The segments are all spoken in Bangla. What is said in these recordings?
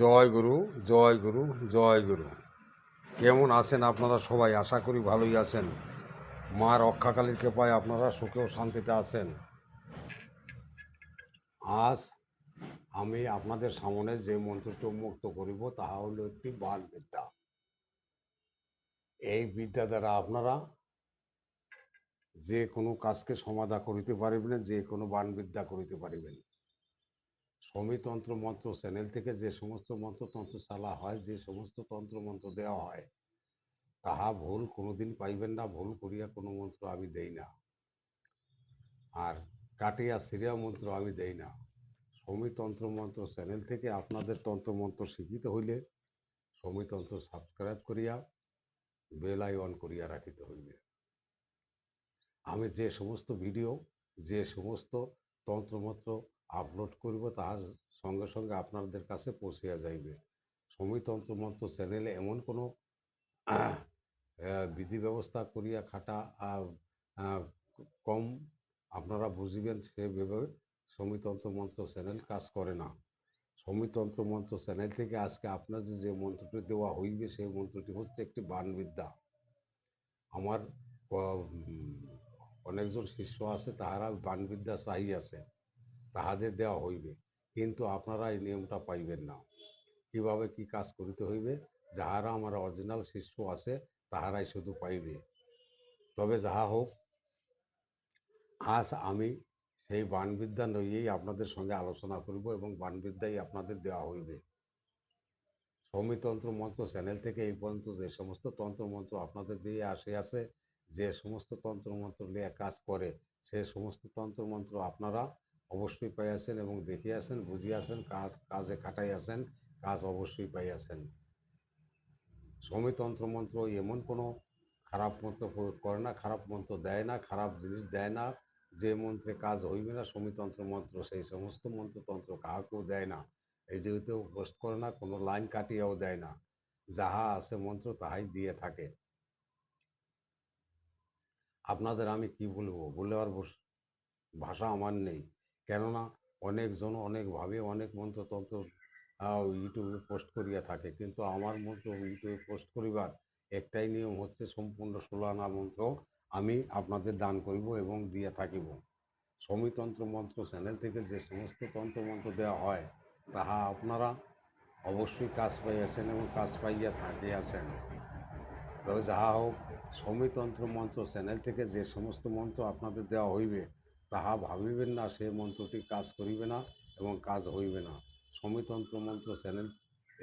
জয় গুরু জয় গুরু জয় গুরু। কেমন আছেন আপনারা সবাই? আশা করি ভালোই আছেন। মা রক্ষাকালীর কৃপায় আপনারা সুখে ও শান্তিতে আছেন। আজ আমি আপনাদের সামনে যে মন্ত্রটি উন্মুক্ত করিব, তাহা হলো একটি বাল বিদ্যা এই বিদ্যা দ্বারা আপনারা যে কোনো কাজকে সমাধা করিতে পারিবেন, যে কোনো বান বিদ্যা করিতে পারিবেন। সমিতন্ত্র মন্ত্র চ্যানেল থেকে যে সমস্ত মন্ত্রতন্ত্র চালা হয়, যে সমস্ত তন্ত্র মন্ত্র দেওয়া হয়, তাহা ভুল কোনোদিন পাইবেন না, ভুল করিয়া কোনো মন্ত্র আমি দেই না। আর কাটিয়া সিরিয়া মন্ত্র আমি দেই না। সমিতন্ত্র মন্ত্র চ্যানেল থেকে আপনাদের তন্ত্র মন্ত্র শিখিত হইলে সমিতন্ত্র সাবস্ক্রাইব করিয়া বেল আইকন করিয়া রাখিতে হইবে। আমি যে সমস্ত ভিডিও, যে সমস্ত তন্ত্রমন্ত্র আপলোড করিব তাহার সঙ্গে সঙ্গে আপনাদের কাছে পৌঁছিয়া যাইবে। সমিতন্ত্র মন্ত্র চ্যানেলে এমন কোনো বিধি ব্যবস্থা করিয়া খাটা কম আপনারা বুঝিবেন সেভাবে সমিতন্ত্র মন্ত্র চ্যানেল কাজ করে না। সমিতন্ত্র মন্ত্র চ্যানেল থেকে আজকে আপনাদের যে মন্ত্রটি দেওয়া হইবে, সেই মন্ত্রটি হচ্ছে একটি বানবিদ্যা আমার অনেকজন শিষ্য আছে, তাহারা বানবিদ্যা চাই আছে তাহাদের দেওয়া হইবে, কিন্তু আপনারা এই নিয়মটা পাইবেন না। কীভাবে কি কাজ করিতে হইবে? যাহারা আমার অরিজিনাল শিষ্য আছে, তাহারাই শুধু পাইবে। তবে যাহা হোক, আজ আমি সেই বাণবিদ্যা লইয়েই আপনাদের সঙ্গে আলোচনা করিব এবং বানবিদ্যাই আপনাদের দেওয়া হইবে। সৌমিতন্ত্র মন্ত্র চ্যানেল থেকে এই পর্যন্ত যে সমস্ত তন্ত্রমন্ত্র আপনাদের দিয়ে আসে আছে, যে সমস্ত তন্ত্রমন্ত্র নিয়ে কাজ করে, সে সমস্ত তন্ত্রমন্ত্র আপনারা অবশ্যই পাইয়াছেন এবং দেখিয়াছেন, বুঝিয়াছেন, কাজ, কাজে খাটাইয়াছেন কাজ অবশ্যই পাইয়াছেন। সমিতন্ত্র মন্ত্র এমন কোনো খারাপ মন্ত্র প্রয়োগ করে না, খারাপ মন্ত্র দেয় না, খারাপ জিনিস দেয় না, যে মন্ত্রে কাজ হইবে না সমিতন্ত্র মন্ত্র, সেই সমস্ত মন্ত্রতন্ত্র কাহাকেও দেয় না। এটিতেও পোস্ট করে না, কোনো লাইন কাটিয়াও দেয় না। যাহা আছে মন্ত্র তাহাই দিয়ে থাকে। আপনাদের আমি কি বলব? বলে আর ভাষা আমার নেই। কেননা অনেকজন অনেকভাবে অনেক মন্ত্রতন্ত্র আহ, ইউটিউবে পোস্ট করিয়া থাকে। কিন্তু আমার মন্ত্র ইউটিউবে পোস্ট করিবার একটাই নিয়ম হচ্ছে সম্পূর্ণ ষোলানা মন্ত্র আমি আপনাদের দান করিব এবং দিয়ে থাকিব। সমিতন্ত্র মন্ত্র চ্যানেল থেকে যে সমস্ত তন্ত্র মন্ত্র দেওয়া হয় তাহা আপনারা অবশ্যই কাজ পাইয়াছেন এবং কাজ পাইয়া থাকিয়াছেন। তবে যাহা হোক সমিতন্ত্র মন্ত্র চ্যানেল থেকে যে সমস্ত মন্ত্র আপনাদের দেওয়া হইবে তাহা ভাবিবেন না, সে মন্ত্রটি কাজ করিবে না এবং কাজ হইবে না। সমিতন্ত্র মন্ত্র চ্যানেল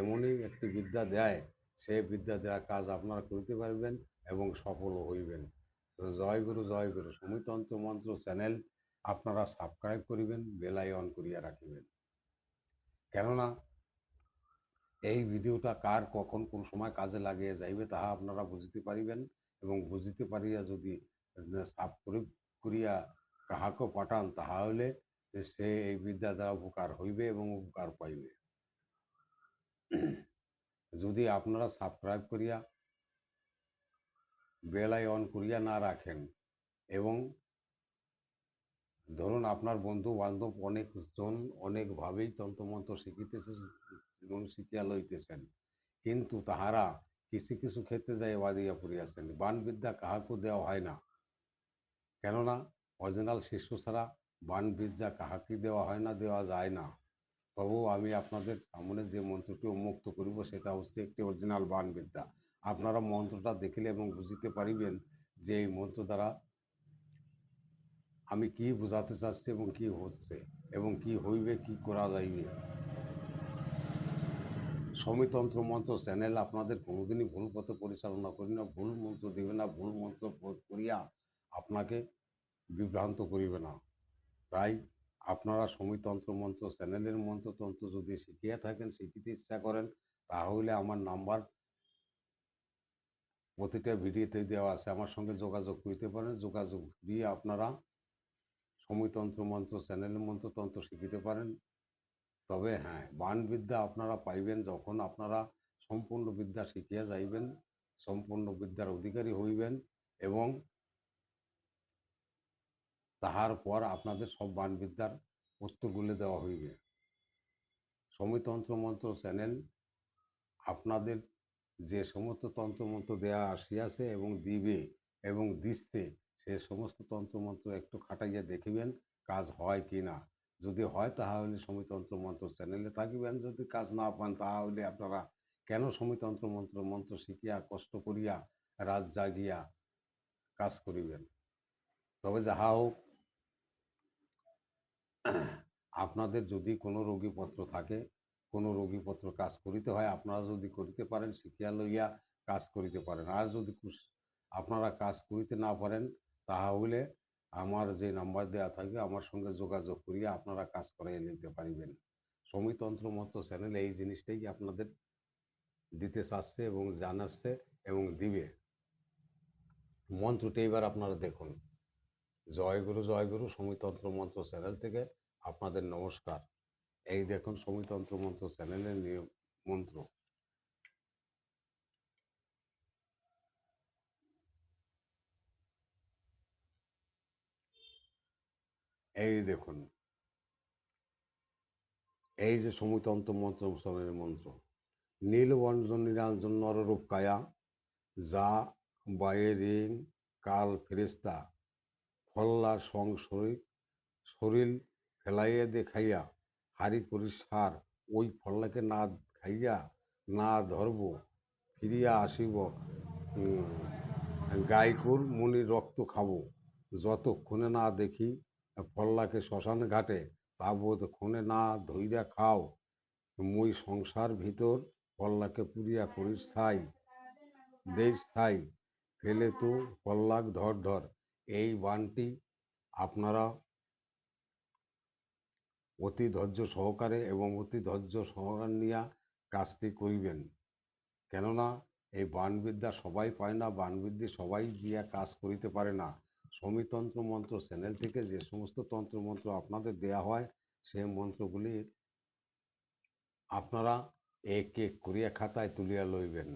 এমনই একটি বিদ্যা দেয় সেই বিদ্যা দেওয়া কাজ আপনারা করিতে পারবেন এবং সফল হইবেন। জয় গুরু জয় গুরু। সমিতন্ত্র মন্ত্র চ্যানেল আপনারা সাবস্ক্রাইব করিবেন বেলাই অন করিয়া রাখিবেন। কেননা এই ভিডিওটা কার, কখন, কোন সময় কাজে লাগিয়ে যাইবে তাহা আপনারা বুঝিতে পারিবেন এবং বুঝিতে পারিয়া যদি সাব করিয়া কাহাকে পাঠান, তাহলে সে এই বিদ্যা দ্বারা উপকার হইবে এবং উপকার পাইবে। যদি আপনারা সাবস্ক্রাইব করিয়া বেলাই অন করিয়া না রাখেন এবং ধরুন আপনার বন্ধু বান্ধব অনেকজন অনেকভাবেই তন্ত্রমন্ত্র শিখিতেছে এবং শিখিয়া লইতেছেন, কিন্তু তাহারা কিছু কিছু ক্ষেত্রে যাই বাদিয়া পড়িয়াছেন। বানবিদ্যা কাহাকে দেওয়া হয় না। কেননা অরিজিনাল শিষ্য ছাড়া বানবিদ্যা কাহাকে দেওয়া হয় না, দেওয়া যায় না। তবুও আমি আপনাদের সামনে যে মন্ত্রটি উন্মুক্ত করিব, সেটা হচ্ছে একটি অরিজিনাল বান বানবিদ্যা আপনারা মন্ত্রটা দেখিলে এবং বুঝিতে পারিবেন যে এই মন্ত্র দ্বারা আমি কি বোঝাতে চাচ্ছি এবং কি হচ্ছে এবং কি হইবে, কি করা যাইবে। সমিতন্ত্র মন্ত্র চ্যানেল আপনাদের কোনোদিনই ভুল পথে পরিচালনা করি না। ভুল মন্ত্র দিবে না, ভুল মন্ত্র প্রয়োগ করিয়া আপনাকে বিভ্রান্ত করিবে না। তাই আপনারা সমিতন্ত্র মন্ত্র চ্যানেলের মন্ত্রতন্ত্র যদি শিখিয়া থাকেন, শিখিতে ইচ্ছা করেন, তাহলে আমার নাম্বার প্রতিটা ভিডিওতে দেওয়া আছে। আমার সঙ্গে যোগাযোগ করতে পারেন। যোগাযোগ দিয়ে আপনারা সমিতন্ত্র মন্ত্র চ্যানেলের মন্ত্রতন্ত্র শিখিতে পারেন। তবে হ্যাঁ বানবিদ্যা আপনারা পাইবেন যখন আপনারা সম্পূর্ণ বিদ্যা শিখিয়া যাইবেন, সম্পূর্ণ বিদ্যার অধিকারী হইবেন এবং তাহার পর আপনাদের সব বানবিদ্যার উত্তরগুলি দেওয়া হইবে। সমিতন্ত্র মন্ত্র চ্যানেল আপনাদের যে সমস্ত তন্ত্রমন্ত্র দেয়া আসিয়াছে এবং দিবে এবং দিচ্ছে, সে সমস্ত তন্ত্রমন্ত্র একটু খাটাইয়া দেখিবেন কাজ হয় কি না। যদি হয় তাহলে সমিতন্ত্র মন্ত্র চ্যানেলে থাকিবেন, যদি কাজ না পান তাহলে আপনারা কেন সমিতন্ত্র মন্ত্র মন্ত্র শিখিয়া, কষ্ট করিয়া, রাত জাগিয়া কাজ করিবেন? তবে যাহা হোক আপনাদের যদি কোনো রোগীপত্র থাকে, কোনো রোগীপত্র কাজ করিতে হয়, আপনারা যদি করিতে পারেন, শিখিয়া লইয়া কাজ করিতে পারেন। আর যদি আপনারা কাজ করিতে না পারেন, তাহলে আমার যে নাম্বার দেওয়া থাকবে আমার সঙ্গে যোগাযোগ করিয়া আপনারা কাজ করাইয়া নিতে পারিবেন। সমিতন্ত্র মতো চ্যানেল এই জিনিসটাই আপনাদের দিতে চাচ্ছে এবং জানাচ্ছে এবং দিবে। মন্ত্রটি এবার আপনারা দেখুন। জয়গুরু জয়গুরু সমিতন্ত্র মন্ত্র চ্যানেল থেকে আপনাদের নমস্কার। এই দেখুন সমিতন্ত্র মন্ত্র চ্যানেলের নিয়ম, মন্ত্র। এই দেখুন। এই যে সমিতন্ত্র মন্ত্র চ্যানেলের মন্ত্র। নীলবঞ্জন নিরঞ্জন নররূপ কায়া, যা বায়ে রিং কাল ফেরেস্তা ফল্লা সং শরীর ফেলাইয়া দেখাইয়া হারি পরিষ্কার, ওই ফল্লাকে না খাইয়া, না ধরব, ফিরিয়া আসিব গাইকুর মুনি রক্ত খাব। যতক্ষণে না দেখি ফল্লাকে শ্মশান ঘাটে, তাবৎ ক্ষণে না ধইরা খাও। মুই সংসার ভিতর ফল্লাকে পুরিয়া করি স্থাই দেশ স্থাই ফেলে তো ফল্লাক ধর ধর। এই বানটি আপনারা অতি ধৈর্য সহকারে এবং অতি ধৈর্য সহকার নিয়া কাজটি করিবেন। কেননা, এই বানবিদ্যা সবাই পায় না বানবিদ্যা সবাই গিয়া কাজ করিতে পারে না। সমিতন্ত্র মন্ত্র চ্যানেল থেকে যে সমস্ত তন্ত্রমন্ত্র আপনাদের দেয়া হয় সেই মন্ত্রগুলি আপনারা এক এক করিয়া খাতায় তুলিয়া লইবেন।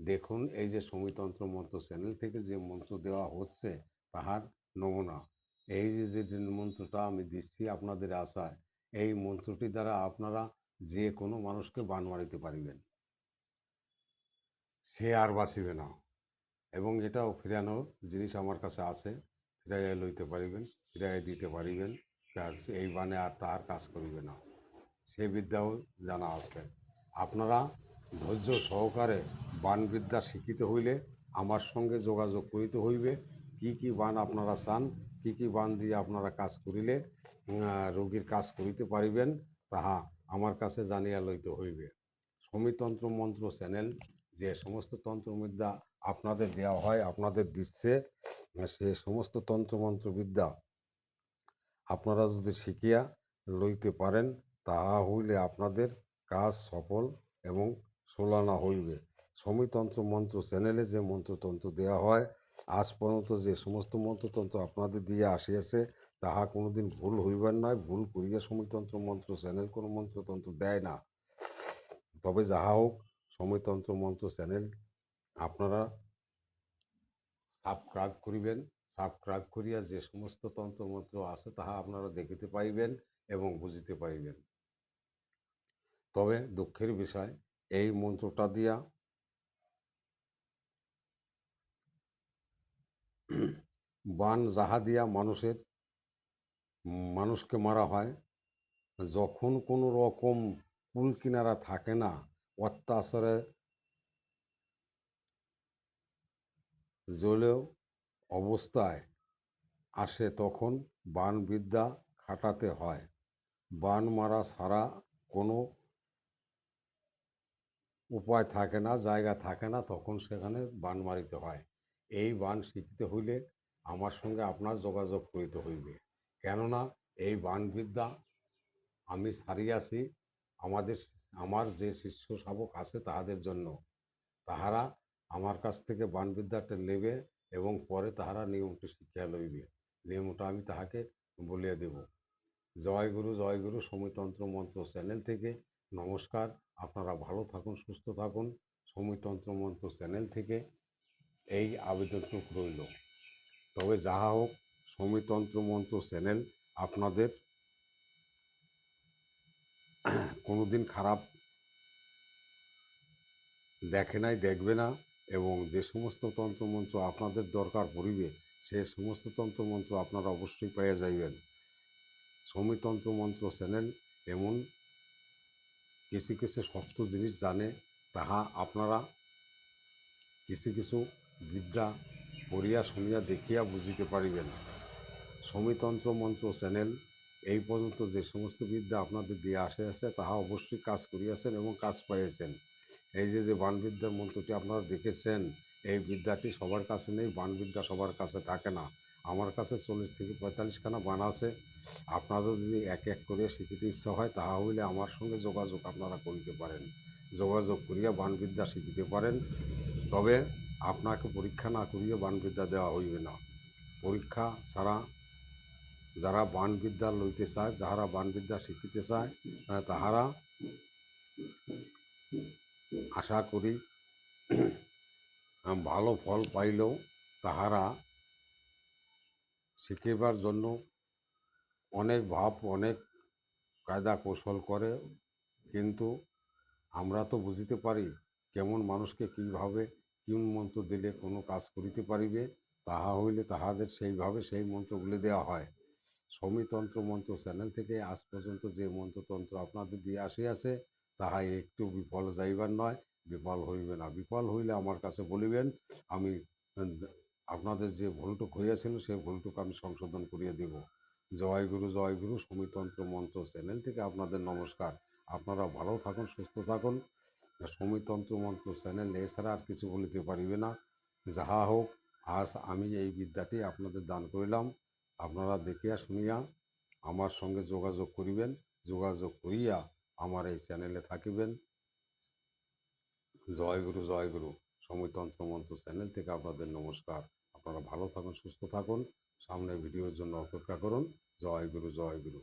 দেখুন, এই যে সমিতন্ত্র মন্ত্র চ্যানেল থেকে যে মন্ত্র দেওয়া হচ্ছে তাহার নমুনা এই যে যে মন্ত্রটা আমি দিচ্ছি আপনাদের আশায়, এই মন্ত্রটি দ্বারা আপনারা যে কোনো মানুষকে বান মারিতে পারিবেন। সে আর বাঁচিবে না। এবং এটাও ফিরানোর জিনিস আমার কাছে আছে, ফিরাইয়া লইতে পারিবেন, ফিরাইয়া দিতে পারিবেন এই বানে আর তাহার কাজ করিবে না। সে বিদ্যাও জানা আছে। আপনারা ধৈর্য সহকারে বানবিদ্যা শিক্ষিত হইলে আমার সঙ্গে যোগাযোগ করিতে হইবে। কি কি বান আপনারা চান, কি কি বান দিয়ে আপনারা কাজ করিলে রোগীর কাজ করিতে পারিবেন, তাহা আমার কাছে জানিয়া লইতে হইবে। সমিতন্ত্র মন্ত্র চ্যানেল, যে সমস্ত তন্ত্রবিদ্যা আপনাদের দেওয়া হয়, আপনাদের দিচ্ছে, সে সমস্ত তন্ত্রমন্ত্র বিদ্যা আপনারা যদি শিখিয়া লইতে পারেন, তাহা হইলে আপনাদের কাজ সফল এবং সোলানা হইবে। সমিতন্ত্র মন্ত্র চ্যানেলে যে মন্ত্রতন্ত্র দেওয়া হয় আজ পর্যন্ত যে সমস্ত মন্ত্রতন্ত্র আপনাদের দিয়ে আসিয়াছে, তাহা কোনোদিন ভুল হইবার নয়। ভুল করিয়া সময়তন্ত্র মন্ত্র, চ্যানেল কোনো মন্ত্রতন্ত্র দেয় না। তবে যাহা হোক, সময়তন্ত্র মন্ত্র, চ্যানেল আপনারা সাবস্ক্রাইব করিবেন। সাবস্ক্রাইব করিয়া যে সমস্ত তন্ত্রমন্ত্র আছে, তাহা আপনারা দেখিতে পাইবেন এবং বুঝিতে পারিবেন তবে দুঃখের বিষয়, এই মন্ত্রটা দিয়া বান যাহা দিয়া মানুষের মানুষকে মারা হয়। যখন কোনো রকম কুল কিনারা থাকে না, অত্যাচারে জ্বলেও অবস্থায় আসে, তখন বানবিদ্যা খাটাতে হয়। বান মারা ছাড়া কোনো উপায় থাকে না, জায়গা থাকে না, তখন সেখানে বান মারিতে হয়। এই বান শিখতে হইলে আমার সঙ্গে আপনার যোগাযোগ করিতে হইবে। কেননা এই বানবিদ্যা আমি সারিয়াছি আমাদের আমার যে শিষ্য শাবক আছে তাহাদের জন্য। তাহারা আমার কাছ থেকে বানবিদ্যাটা নেবে এবং পরে তাহারা নিয়মটি শিক্ষা লইবে। নিয়মটা আমি তাহাকে বলিয়া দেব। জয় গুরু জয় গুরু, সমিতন্ত্র মন্ত্র চ্যানেল থেকে নমস্কার। আপনারা ভালো থাকুন, সুস্থ থাকুন। সমিতন্ত্র মন্ত্র চ্যানেল থেকে এই আবেদনটুকু রইল। তবে যাহা হোক, সমিতন্ত্র মন্ত্র চ্যানেল আপনাদের কোনোদিন খারাপ দেখে নাই, দেখবে না এবং যে সমস্ত তন্ত্রমন্ত্র আপনাদের দরকার পড়িবে, সে সমস্ত তন্ত্রমন্ত্র আপনারা অবশ্যই পেয়ে যাইবেন। সমিতন্ত্র মন্ত্র চ্যানেল এমন কিছু কিছু শক্ত জিনিস জানে, তাহা আপনারা কিছু কিছু বিদ্যা পড়িয়া শুনিয়া দেখিয়া বুঝিতে পারিবেন সমিতন্ত্র মন্ত্র চ্যানেল, এই পর্যন্ত যে সমস্ত বিদ্যা আপনাদের দিয়ে আসে আছে, তাহা অবশ্যই কাজ করিয়াছেন এবং কাজ পাইয়েছেন। এই যে যে বাণবিদ্যার মন্ত্রটি আপনারা দেখেছেন, এই বিদ্যাটি সবার কাছে নেই বাণবিদ্যা সবার কাছে থাকে না। আমার কাছে চল্লিশ থেকে পঁয়তাল্লিশখানা বান আছে। আপনাদের যদি এক এক করে শিখিতে ইচ্ছা হয়, তাহা হইলে আমার সঙ্গে যোগাযোগ আপনারা করিতে পারেন। যোগাযোগ করিয়া বাণবিদ্যা শিখিতে পারেন। তবে আপনাকে পরীক্ষা না করিয়ে বাণবিদ্যা দেওয়া হইবে না। পরীক্ষা ছাড়া যারা বাণবিদ্যা লইতে চায়, যাহারা বাণবিদ্যা শিখিতে চায় তাহারা আশা করি ভালো ফল পাইলেও তাহারা শিখিবার জন্য অনেক ভাব, অনেক কায়দা কৌশল করে। কিন্তু আমরা তো বুঝিতে পারি কেমন মানুষকে কীভাবে কোন মন্ত্র দিলে কোনো কাজ করিতে পারিবে? তাহা হইলে তাহাদের সেইভাবে সেই মন্ত্রগুলি দেওয়া হয়। সমিতন্ত্র মন্ত্র চ্যানেল থেকে আজ পর্যন্ত যে মন্ত্রতন্ত্র আপনাদের দিয়ে আসিয়াছে, তাহা একটু বিফল যাইবার নয়, বিফল হইবে না। বিফল হইলে আমার কাছে বলিবেন, আমি আপনাদের যে ভুলটুক হইয়াছিল সেই ভুলটুক আমি সংশোধন করিয়ে দেব। জয় গুরু জয় গুরু, সমিতন্ত্র মন্ত্র চ্যানেল থেকে আপনাদের নমস্কার। আপনারা ভালো থাকুন, সুস্থ থাকুন। সমিতন্ত্র মন্ত্র চ্যানেল, এছাড়া আর কিছু বলিতে পারিবে না। যাহা হোক, আজ আমি এই বিদ্যাটি আপনাদের দান করিলাম। আপনারা দেখিয়া শুনিয়া আমার সঙ্গে যোগাযোগ করিবেন। যোগাযোগ করিয়া আমার এই চ্যানেলে থাকিবেন। জয় গুরু জয় গুরু। সমিতন্ত্র মন্ত্র চ্যানেল থেকে আপনাদের নমস্কার। আপনারা ভালো থাকুন, সুস্থ থাকুন। সামনে ভিডিওর জন্য অপেক্ষা করুন। জয় গুরু জয় গুরু।